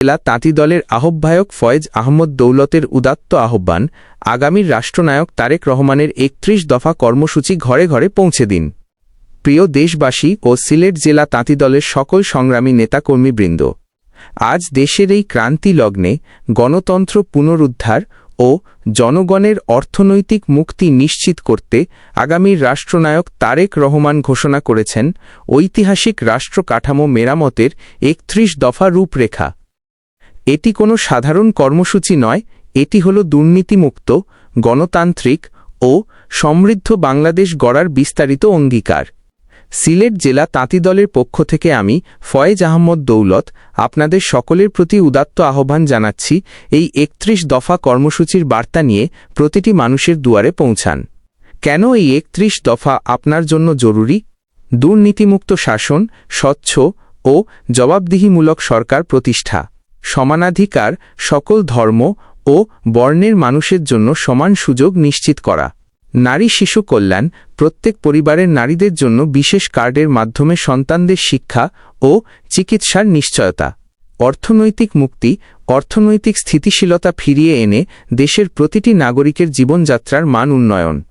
জেলা তাঁতি দলের আহ্বায়ক ফয়েজ আহমদ দৌলতের উদাত্ত আহ্বান আগামীর রাষ্ট্রনায়ক তারেক রহমানের একত্রিশ দফা কর্মসূচি ঘরে ঘরে পৌঁছে দিন। প্রিয় দেশবাসী ও সিলেট জেলা তাঁতি দলের সকল সংগ্রামী নেতাকর্মীবৃন্দ, আজ দেশের এই ক্রান্তি লগ্নে গণতন্ত্র পুনরুদ্ধার ও জনগণের অর্থনৈতিক মুক্তি নিশ্চিত করতে আগামীর রাষ্ট্রনায়ক তারেক রহমান ঘোষণা করেছেন ঐতিহাসিক রাষ্ট্র কাঠামো মেরামতের একত্রিশ দফা রূপরেখা। এটি কোনো সাধারণ কর্মসূচি নয়, এটি হল দুর্নীতিমুক্ত, গণতান্ত্রিক ও সমৃদ্ধ বাংলাদেশ গড়ার বিস্তারিত অঙ্গীকার। সিলেট জেলা তাঁতি দলের পক্ষ থেকে আমি ফয়েজ আহমদ দৌলত আপনাদের সকলের প্রতি উদাত্ত আহ্বান জানাচ্ছি এই একত্রিশ দফা কর্মসূচির বার্তা নিয়ে প্রতিটি মানুষের দুয়ারে পৌঁছান। কেন এই একত্রিশ দফা আপনার জন্য জরুরি? দুর্নীতিমুক্ত শাসন, স্বচ্ছ ও জবাবদিহিমূলক সরকার প্রতিষ্ঠা। সমানাধিকার সকল ধর্ম ও বর্ণের মানুষের জন্য সমান সুযোগ নিশ্চিত করা। নারী শিশু কল্যাণ প্রত্যেক পরিবারের নারীদের জন্য বিশেষ কার্ডের মাধ্যমে সন্তানদের শিক্ষা ও চিকিৎসার নিশ্চয়তা। অর্থনৈতিক মুক্তি, অর্থনৈতিক স্থিতিশীলতা ফিরিয়ে এনে দেশের প্রতিটি নাগরিকের জীবনযাত্রার মান উন্নয়ন।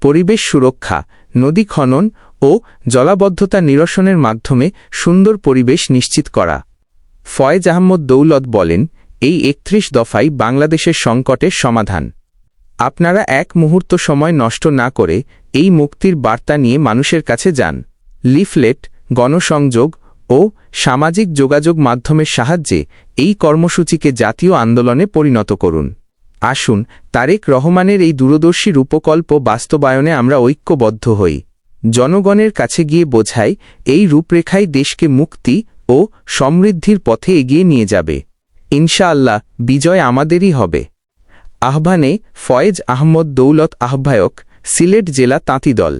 পরিবেশ সুরক্ষা, নদী খনন ও জলাবদ্ধতা নিরসনের মাধ্যমে সুন্দর পরিবেশ নিশ্চিত করা। ফয়েজ আহমদ দৌলত বলেন, এই একত্রিশ দফাই বাংলাদেশের সংকটের সমাধান। আপনারা এক মুহূর্ত সময় নষ্ট না করে এই মুক্তির বার্তা নিয়ে মানুষের কাছে যান। লিফলেট, গণসংযোগ ও সামাজিক যোগাযোগ মাধ্যমের সাহায্যে এই কর্মসূচিকে জাতীয় আন্দোলনে পরিণত করুন। আসুন, তারেক রহমানের এই দূরদর্শী রূপকল্প বাস্তবায়নে আমরা ঐক্যবদ্ধ হই। জনগণের কাছে গিয়ে বোঝাই, এই রূপরেখায় দেশকে মুক্তি ও সমৃদ্ধির পথে এগিয়ে নিয়ে যাবে। ইনশাআল্লাহ বিজয় আমাদেরই হবে। আহ্বানে ফয়েজ আহমদ দৌলত আহ্বায়ক, সিলেট জেলা তাঁতি দল।